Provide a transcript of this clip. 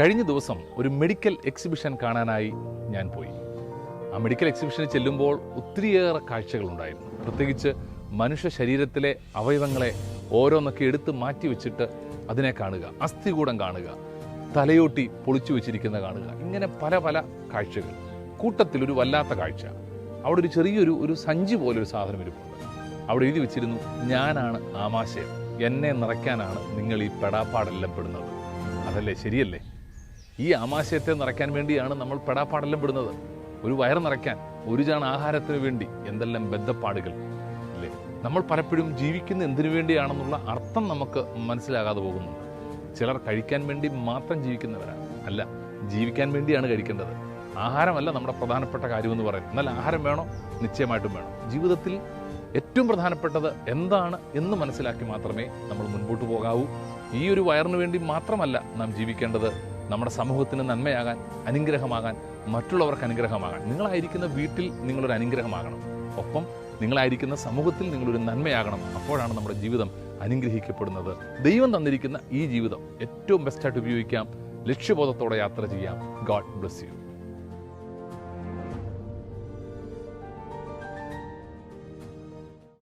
കഴിഞ്ഞ ദിവസം ഒരു മെഡിക്കൽ എക്സിബിഷൻ കാണാനായി ഞാൻ പോയി. ആ മെഡിക്കൽ എക്സിബിഷനിൽ ചെല്ലുമ്പോൾ ഒത്തിരിയേറെ കാഴ്ചകളുണ്ടായിരുന്നു. പ്രത്യേകിച്ച് മനുഷ്യ ശരീരത്തിലെ അവയവങ്ങളെ ഓരോന്നൊക്കെ എടുത്ത് മാറ്റി വെച്ചിട്ട് അതിനെ കാണുക അസ്ഥികൂടം കാണുക തലയോട്ടി പൊളിച്ചു വെച്ചിരിക്കുന്ന കാണുക ഇങ്ങനെ പല പല കാഴ്ചകൾ. കൂട്ടത്തിൽ ഒരു വല്ലാത്ത കാഴ്ച. അവിടെ ഒരു ചെറിയൊരു ഒരു സഞ്ചി പോലെ ഒരു സാധനം ഇരിപ്പുണ്ട്. അവിടെ എഴുതി വെച്ചിരുന്നു ഞാനാണ് ആമാശയം. എന്നെ നിറയ്ക്കാനാണ് നിങ്ങൾ ഈ പെടാപ്പാടെല്ലാം പെടുന്നത്. അതല്ലേ? ശരിയല്ലേ? ഈ ആമാശയത്തെ നിറയ്ക്കാൻ വേണ്ടിയാണ് നമ്മൾ പെടാപ്പാടെല്ലാം പെടുന്നത്. ഒരു വയറ് നിറയ്ക്കാൻ ഒരു ചാൺ ആഹാരത്തിന് വേണ്ടി എന്തെല്ലാം ബന്ധപ്പാടുകൾ അല്ലേ നമ്മൾ പലപ്പോഴും ജീവിക്കുന്ന എന്തിനു വേണ്ടിയാണെന്നുള്ള അർത്ഥം നമുക്ക് മനസ്സിലാകാതെ പോകുന്നുണ്ട് ചിലർ കഴിക്കാൻ വേണ്ടി മാത്രം ജീവിക്കുന്നവരാണ്. അല്ല ജീവിക്കാൻ വേണ്ടിയാണ് കഴിക്കേണ്ടത്. ആഹാരമല്ല നമ്മുടെ പ്രധാനപ്പെട്ട കാര്യമെന്ന് പറയുന്നത്. എന്നാൽ ആഹാരം വേണോ? നിശ്ചയമായിട്ടും വേണം. ജീവിതത്തിൽ ഏറ്റവും പ്രധാനപ്പെട്ടത് എന്താണ് എന്ന് മനസ്സിലാക്കി മാത്രമേ നമ്മൾ മുൻപോട്ട് പോകാവൂ. ഈ ഒരു വയറിന് വേണ്ടി മാത്രമല്ല നാം ജീവിക്കേണ്ടത് നമ്മുടെ സമൂഹത്തിന് നന്മയാകാൻ അനുഗ്രഹമാകാൻ മറ്റുള്ളവർക്ക് അനുഗ്രഹമാകാൻ. നിങ്ങളായിരിക്കുന്ന വീട്ടിൽ നിങ്ങളൊരു അനുഗ്രഹമാകണം. ഒപ്പം നിങ്ങളായിരിക്കുന്ന സമൂഹത്തിൽ നിങ്ങളൊരു നന്മയാകണം. അപ്പോഴാണ് നമ്മുടെ ജീവിതം അനുഗ്രഹിക്കപ്പെടുന്നത്. ദൈവം തന്നിരിക്കുന്ന ഈ ജീവിതം ഏറ്റവും ബെസ്റ്റായിട്ട് ഉപയോഗിക്കാം. ലക്ഷ്യബോധത്തോടെ യാത്ര ചെയ്യാം. God bless you